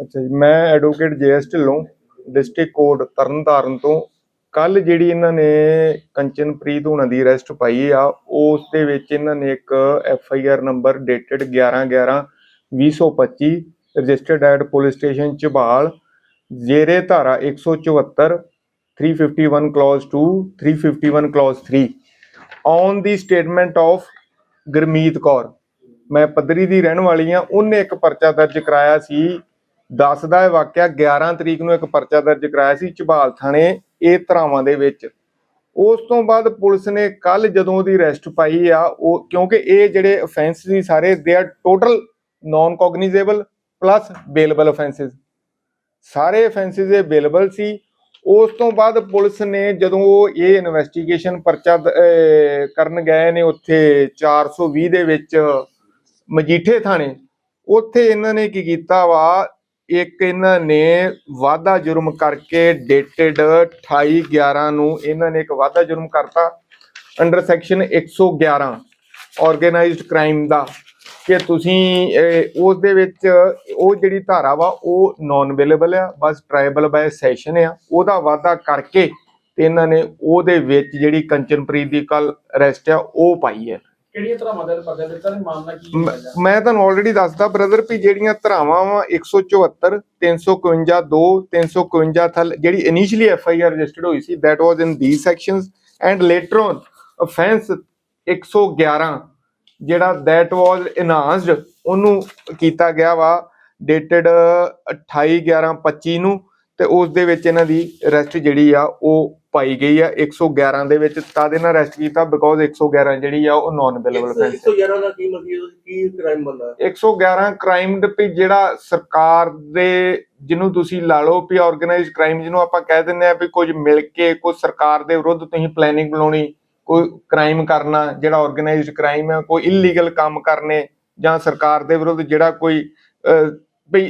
ਅੱਛਾ ਜੀ, ਮੈਂ advocate JS Dhillon district court Tarn Taran ਤੋਂ। ਕੱਲ ਜਿਹੜੀ ਇਹਨਾਂ ਨੇ ਕੰਚਨਪ੍ਰੀਤ ਹੁਣਾਂ ਦੀ ਅਰੈਸਟ ਪਾਈ ਆ, ਉਸ ਦੇ ਵਿੱਚ ਇਹਨਾਂ ਨੇ ਇੱਕ F I R number dated 11 11 2025 registered at police station Jhabal, ਜੇਰੇ ਧਾਰਾ 174 351 clause 2 351 clause 3 on the statement of Gurmeet Kaur ਮੈਂ ਪੱਧਰੀ ਦੀ ਰਹਿਣ ਵਾਲੀ ਆ, ਉਹਨੇ ਇੱਕ ਪਰਚਾ ਦਰਜ ਕਰਾਇਆ ਸੀ ਦੱਸਦਾ ਹੈ ਵਾਕਿਆ 11 ਤਰੀਕ ਨੂੰ ਇੱਕ ਪਰਚਾ ਦਰਜ ਕਰਾਇਆ ਸੀ ਝਬਾਲ ਥਾਣੇ ਇਹ ਧਰਾਵਾਂ ਦੇ ਵਿੱਚ। ਉਸ ਤੋਂ ਬਾਅਦ ਪੁਲਿਸ ਨੇ ਕੱਲ ਜਦੋਂ ਉਹਦੀ ਅਰੈਸਟ ਪਾਈ ਆ, ਉਹ ਕਿਉਂਕਿ ਇਹ ਜਿਹੜੇ ਅਫੈਂਸ ਸੀ ਸਾਰੇ ਦੇ are total non cognizable plus bailable offences ਸਾਰੇ ਅਫੈਂਸਸ ਇਹ ਬੇਲੇਬਲ ਸੀ। ਉਸ ਤੋਂ ਬਾਅਦ ਪੁਲਿਸ ਨੇ ਜਦੋਂ ਉਹ ਇਹ ਇਨਵੈਸਟੀਗੇਸ਼ਨ ਪਰਚਾ ਕਰਨ ਗਏ ਨੇ ਉੱਥੇ 420 ਦੇ ਵਿੱਚ ਮਜੀਠੇ ਥਾਣੇ, ਉੱਥੇ ਇਹਨਾਂ ਨੇ ਕੀ ਕੀਤਾ ਵਾ ਇੱਕ ਇਹਨਾਂ ਨੇ ਵਾਧਾ ਜੁਰਮ ਕਰਕੇ ਡੇਟਡ 28 11 ਨੂੰ ਇਹਨਾਂ ਨੇ ਇੱਕ ਵਾਧਾ ਜੁਰਮ ਕਰਤਾ ਅੰਡਰ ਸੈਕਸ਼ਨ 111 ਆਰਗੇਨਾਈਜ਼ਡ ਕ੍ਰਾਈਮ ਦਾ ਕਿ ਤੁਸੀਂ ਇਹ, ਉਸ ਦੇ ਵਿੱਚ ਉਹ ਜਿਹੜੀ ਧਾਰਾ ਵਾ ਉਹ ਨਾਨ ਅਵੇਲੇਬਲ ਆ ਬਸ ਟ੍ਰਾਈਬਲ ਬਾਈ ਸੈਸ਼ਨ ਆ। ਉਹਦਾ ਵਾਧਾ ਕਰਕੇ ਤੇ ਇਹਨਾਂ ਨੇ ਉਹਦੇ ਵਿੱਚ ਜਿਹੜੀ ਕੰਚਨਪ੍ਰੀਤ ਦੀ ਕੱਲ ਅਰੈਸਟ ਆ ਉਹ ਪਾਈ ਹੈ। ਕਿਹੜੀਆਂ ਤਰ੍ਹਾਂ ਮਦਦ ਪਰਦਾ ਦਿੱਤਾ ਨੇ ਮਾਮਲਾ ਕੀ ਹੈ ਮੈਂ ਤੁਹਾਨੂੰ ਆਲਰੇਡੀ ਦੱਸਦਾ ਬ੍ਰਦਰ ਵੀ ਜਿਹੜੀਆਂ ਧਰਾਵਾਂ ਵਾ 174 351 2 351 ਥਲ ਜਿਹੜੀ initially F I R registered ਹੋਈ ਸੀ that was in these sections and later on offense 111 ਜਿਹੜਾ that was enhanced ਉਹਨੂੰ ਕੀਤਾ ਗਿਆ ਵਾ dated 28 11 25 ਨੂੰ ਤੇ ਉਸ ਦੇ ਵਿੱਚ ਇਹਨਾਂ ਦੀ ਅਰੈਸਟ ਜਿਹੜੀ ਆ ਉਹ ਪਾਈ ਗਈ ਆ 111 ਦੇ ਵਿੱਚ ਤਾਂ ਦੇ ਨਾਲ ਅਰੈਸਟ ਕੀਤਾ? ਬਿਕੋਜ਼ 111 ਜਿਹੜੀ ਆ ਉਹ ਨਾਨ ਅਵੇਲੇਬਲ ਅਫੈਂਸ ਹੈ 111 ਦਾ ਕੀ ਮਤਲਬ ਕੀ ਕ੍ਰਾਈਮ ਬੰਦਾ 111 ਕ੍ਰਾਈਮ ਦੇ ਵੀ ਜਿਹੜਾ ਸਰਕਾਰ ਦੇ ਜਿਹਨੂੰ ਤੁਸੀਂ ਲਾ ਲਓ ਵੀ ਆਰਗੇਨਾਈਜ਼ਡ ਕ੍ਰਾਈਮ ਜਿਹਨੂੰ ਆਪਾਂ ਕਹਿ ਦਿੰਦੇ ਆ ਵੀ ਕੁਝ ਮਿਲ ਕੇ ਕੋਈ ਸਰਕਾਰ ਦੇ ਵਿਰੁੱਧ ਤੁਸੀਂ ਪਲੈਨਿੰਗ ਬਣਾਉਣੀ ਕੋਈ ਕ੍ਰਾਈਮ ਕਰਨਾ ਜਿਹੜਾ ਆਰਗੇਨਾਈਜ਼ਡ ਕ੍ਰਾਈਮ ਹੈ ਕੋਈ ਇਲੀਗਲ ਕੰਮ ਕਰਨੇ ਜਾਂ ਸਰਕਾਰ ਦੇ ਵਿਰੁੱਧ ਜਿਹੜਾ ਕੋਈ ਵੀ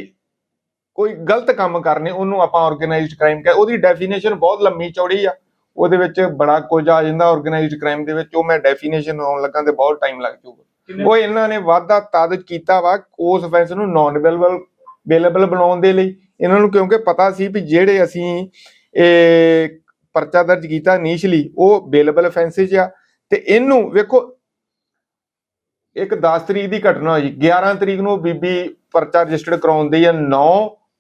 ਕੋਈ ਗਲਤ ਕੰਮ ਕਰਨੇ ਉਹਨੂੰ ਆਪਾਂ ਆਰਗੇਨਾਈਜ਼ਡ ਕ੍ਰਾਈਮ ਕਹੇ ਉਹਦੀ ਡੈਫੀਨੇਸ਼ਨ ਬਹੁਤ ਲੰਮੀ ਚੌੜੀ ਆ। ਉਹਦੇ ਵਿੱਚ ਬੜਾ ਕੁਝ ਆ ਜਾਂਦਾ ਆਰਗੇਨਾਈਜ਼ਡ ਕ੍ਰਾਈਮ ਦੇ ਵਿੱਚ ਉਹ ਮੈਂ ਡੈਫੀਨੇਸ਼ਨ ਆਉਣ ਲੱਗਾ ਤੇ ਬਹੁਤ ਟਾਈਮ ਲੱਗ ਜਾਊਗਾ। ਉਹ ਇਹਨਾਂ ਨੇ ਵਾਧਾ ਤਦ ਕੀਤਾ ਵਾ ਉਸ ਅਫੈਂਸ ਨੂੰ ਨਾਨ ਅਵੇਲੇਬਲ ਅਵੇਲੇਬਲ ਬਣਾਉਣ ਦੇ ਲਈ। ਇਹਨਾਂ ਨੂੰ ਕਿਉਂਕਿ ਪਤਾ ਸੀ ਵੀ ਜਿਹੜੇ ਅਸੀਂ ਇਹ ਪਰਚਾ ਦਰਜ ਕੀਤਾ ਇਨੀਸ਼ੀਅਲੀ ਉਹ ਅਵੇਲੇਬਲ ਅਫੈਂਸਸ ਆ। ਤੇ ਇਹਨੂੰ ਵੇਖੋ ਇੱਕ 10 ਤਰੀਕ ਦੀ ਘਟਨਾ ਹੋਈ। 11 ਤਰੀਕ ਨੂੰ ਬੀਬੀ ਪਰਚਾ ਰਜਿਸਟਰਡ ਕਰਾਉਂਦੀ ਆ 9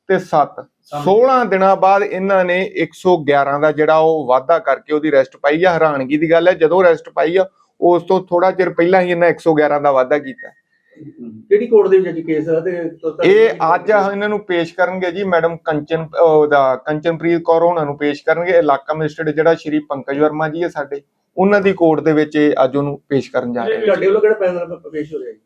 ਤੇ 7 16 ਦਿਨਾਂ ਬਾਅਦ ਇਹਨਾਂ ਨੇ 111 ਦਾ ਜਿਹੜਾ ਉਹ ਵਾਅਦਾ ਕਰਕੇ ਉਹਦੀ ਅਰੈਸਟ ਪਾਈ ਆ। ਹੈਰਾਨਗੀ ਦੀ ਗੱਲ ਹੈ ਜਦੋਂ ਅਰੈਸਟ ਪਾਈ ਆ ਉਸ ਤੋਂ ਥੋੜਾ ਚਿਰ ਪਹਿਲਾਂ ਹੀ ਇਹਨਾਂ 111 ਦਾ ਵਾਅਦਾ ਕੀਤਾ। ਕਿਹੜੀ ਕੋਰਟ ਦੇ ਵਿੱਚ ਕੇਸ ਆ ਤੇ ਇਹ ਅੱਜ ਇਹਨਾਂ ਨੂੰ ਪੇਸ਼ ਕਰਨਗੇ ਜੀ ਮੈਡਮ ਕੰਚਨ ਉਹਦਾ ਕੰਚਨਪ੍ਰੀਤ ਕੌਰ ਉਹਨਾਂ ਨੂੰ ਪੇਸ਼ ਕਰਨਗੇ। ਇਲਾਕਾ ਮੈਜਿਸਟਰੇਟ ਜਿਹੜਾ ਸ਼੍ਰੀ ਪੰਕਜ ਵਰਮਾ ਜੀ ਹੈ ਸਾਡੇ ਉਹਨਾਂ ਦੀ ਕੋਰਟ ਦੇ ਵਿੱਚ ਇਹ ਅੱਜ ਉਹਨੂੰ ਪੇਸ਼ ਕਰਨ ਜਾ ਰਹੇ ਤੁਹਾਡੇ ਵੱਲੋਂ ਕਿਹੜਾ ਪੈਨਲ ਪੇਸ਼ ਹੋ ਰਿਹਾ ਜੀ।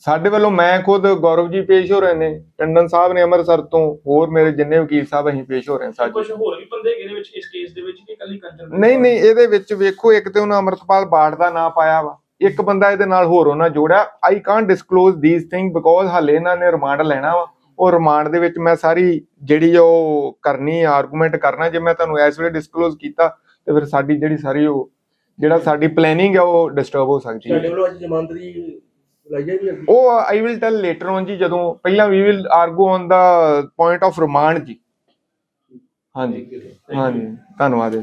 ਸਾਡੇ ਵੱਲੋਂ ਮੈਂ ਖੁਦ ਗੌਰਵ ਜੀ ਪੇਸ਼ ਹੋ ਰਹੇ ਨੇ ਟੰਡਨ ਸਾਹਿਬ ਨੇ ਅੰਮ੍ਰਿਤਸਰ ਤੋਂ ਹੋਰ ਮੇਰੇ ਜਿੰਨੇ ਵਕੀਲ ਸਾਹਿਬ ਅਸੀਂ ਪੇਸ਼ ਹੋ ਰਹੇ ਹਾਂ ਸਾਡੇ। ਕੁਝ ਹੋਰ ਵੀ ਬੰਦੇ ਹੈਗੇ ਨੇ ਵਿੱਚ ਇਸ ਕੇਸ ਦੇ ਵਿੱਚ ਕਿ ਕੱਲੀ ਕੰਚਨ ਨਹੀਂ ਨਹੀਂ ਇਹਦੇ ਵਿੱਚ ਵੇਖੋ ਇੱਕ ਤੇ ਉਹਨਾਂ ਅਮਰਤਪਾਲ ਬਾੜ ਦਾ ਨਾਂ ਪਾਇਆ ਵਾ ਇੱਕ ਬੰਦਾ ਇਹਦੇ ਨਾਲ ਹੋਰ ਉਹਨਾਂ ਜੋੜਿਆ। I can't disclose this thing because ਹਾਲੇ ਇਹਨਾਂ ਨੇ ਰਿਮਾਂਡ ਲੈਣਾ ਵਾ। ਉਹ ਰਿਮਾਂਡ ਦੇ ਵਿੱਚ ਮੈਂ ਸਾਰੀ ਜਿਹੜੀ ਉਹ ਕਰਨੀ ਆਰਗੂਮੈਂਟ ਕਰਨਾ ਜੇ ਮੈਂ ਤੁਹਾਨੂੰ ਇਸ ਵੇਲੇ ਡਿਸਕਲੋਜ਼ ਕੀਤਾ ਤੇ ਫਿਰ ਸਾਡੀ ਜਿਹੜੀ ਸਾਰੀ ਉਹ ਜਿਹੜਾ ਸਾਡੀ ਪਲੈਨਿੰਗ ਹੈ ਉਹ ਡਿਸਟਰਬ ਹੋ ਸਕਦੀ ਤੁਹਾਡੇ ਹੈ ਵੱਲੋਂ ਅੱਜ ਜ਼ਮਾਨਤ ਦੀ? ਉਹ I will tell later on ਜੀ ਜਦੋਂ ਪਹਿਲਾਂ we will argue on the point of remand ਜੀ। ਹਾਂਜੀ। ਹਾਂਜੀ। ਧੰਨਵਾਦ